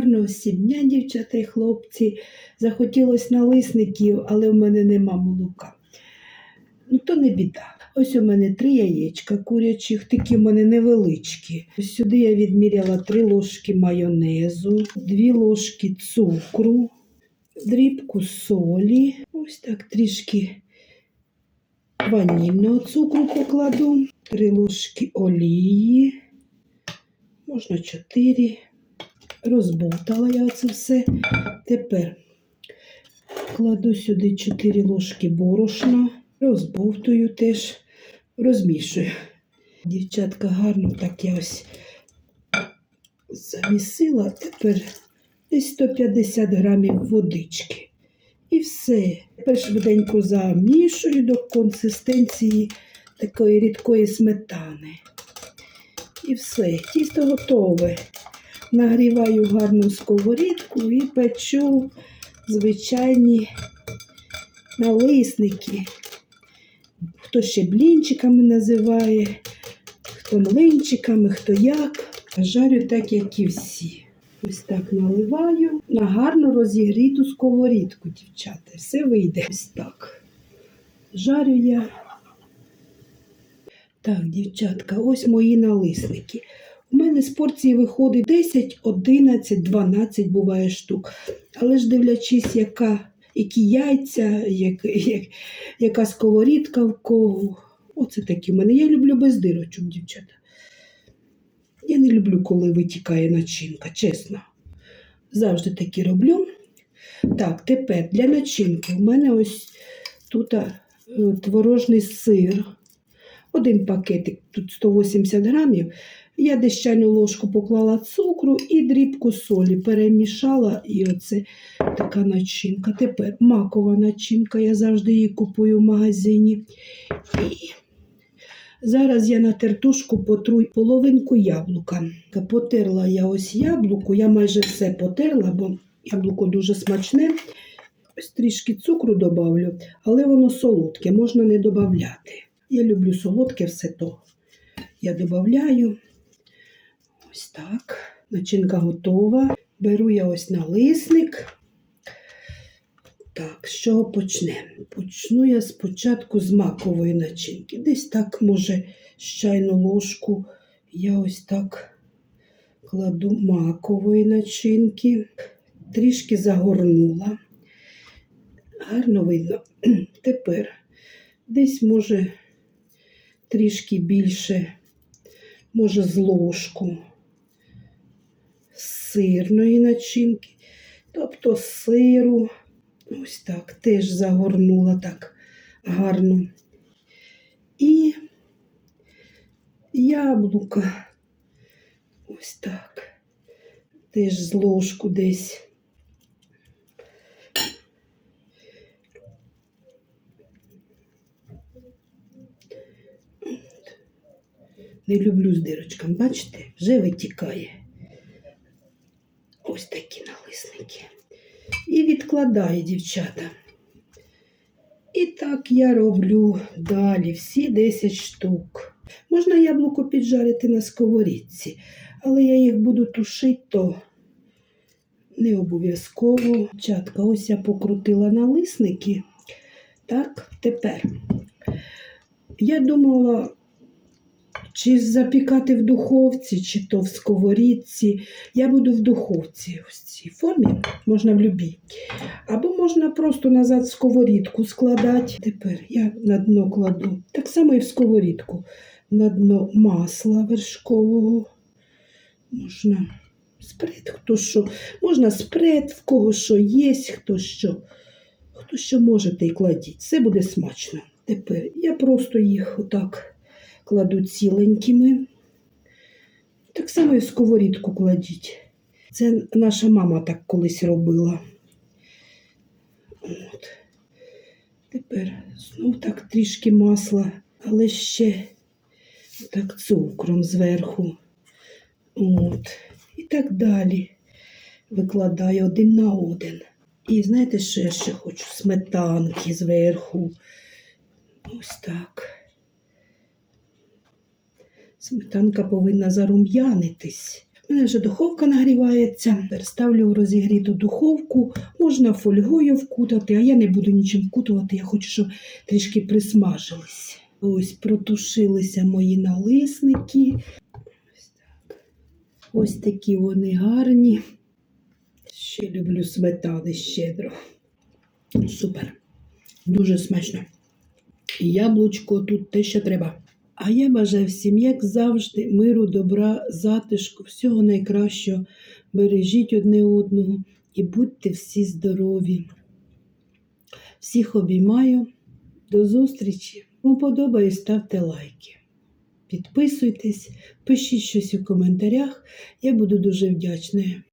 Гарного всім дівчата і хлопці. Захотілося налисників, але в мене нема молока. Ну, то не біда. Ось у мене три яєчка курячих, такі в мене невеличкі. Ось сюди я відміряла три ложки майонезу, дві ложки цукру, дрібку солі. Ось так трішки ванільного цукру покладу, три ложки олії, можна чотири. Розболтала я оце все. Тепер кладу сюди 4 ложки борошна, розбовтую теж, розмішую. Дівчатка, гарно так я ось замісила. Тепер десь 150 грамів водички. І все. Тепер швиденько замішую до консистенції такої рідкої сметани. І все, тісто готове. Нагріваю гарну сковорідку і печу звичайні налисники. Хто ще блінчиками називає, хто млинчиками, хто як. Жарю так, як і всі. Ось так наливаю на гарно розігріту сковорідку, дівчата. Все вийде ось так. Жарю я. Так, дівчатка, ось мої налисники. У мене з порції виходить 10, 11, 12 буває штук. Але ж дивлячись, яка, які яйця, як, як, яка сковорідка в кого. Оце такі в мене. Я люблю без дирочок, дівчата. Я не люблю, коли витікає начинка, чесно. Завжди такі роблю. Так, тепер для начинки у мене ось тут е, творожний сир. Один пакетик, тут 180 грамів. Я десь ложку поклала цукру і дрібку солі перемішала, і оце така начинка. Тепер макова начинка, я завжди її купую в магазині. І зараз я на тертушку потру половинку яблука. Потерла я ось яблуко, я майже все потерла, бо яблуко дуже смачне. Ось трішки цукру добавлю, але воно солодке, можна не додати. Я люблю солодке все то. Я додаю. Ось так. Начинка готова. Беру я ось налисник. Так, з чого почнемо? Почну я спочатку з макової начинки. Десь так, може, з чайну ложку я ось так кладу макової начинки, трішки загорнула. Гарно видно. Тепер десь, може, трішки більше, може, з ложку сирної начинки, тобто сиру. Ось так, теж загорнула так гарно. І яблука. Ось так. Теж з ложку десь. Не люблю з дирочками, бачите, вже витікає. Ось такі налисники. І відкладаю, дівчата. І так я роблю далі всі 10 штук. Можна яблуко піджарити на сковорідці, але я їх буду тушити, то не обов'язково. Дівчатка, ось я покрутила налисники. Так, тепер я думала, чи запікати в духовці, чи то в сковорідці. Я буду в духовці в цій формі, можна в любій. Або можна просто назад сковорідку складати. Тепер я на дно кладу. Так само і в сковорідку. На дно масла вершкового. Можна спред, хто що. Можна спред, в кого що є, хто що. Хто що можете і кладіть. Все буде смачно. Тепер я просто їх отак кладу ціленькими. Так само і сковорідку кладіть. Це наша мама так колись робила. От. Тепер знов так трішки масла, але ще так цукром зверху. От. І так далі. Викладаю один на один. І знаєте, що я ще хочу? Сметанки зверху. Ось так. Сметанка повинна зарум'янитись. У мене вже духовка нагрівається. Тепер ставлю в розігріту духовку. Можна фольгою вкутати, а я не буду нічим вкутувати. Я хочу, щоб трішки присмажились. Ось протушилися мої налисники. Ось так. Ось такі вони гарні. Ще люблю сметани щедро. Супер. Дуже смачно. Яблучко тут те, що треба. А я бажаю всім, як завжди, миру, добра, затишку, всього найкращого. Бережіть одне одного і будьте всі здорові. Всіх обіймаю. До зустрічі. Кому подобає, ставте лайки. Підписуйтесь, пишіть щось у коментарях. Я буду дуже вдячна.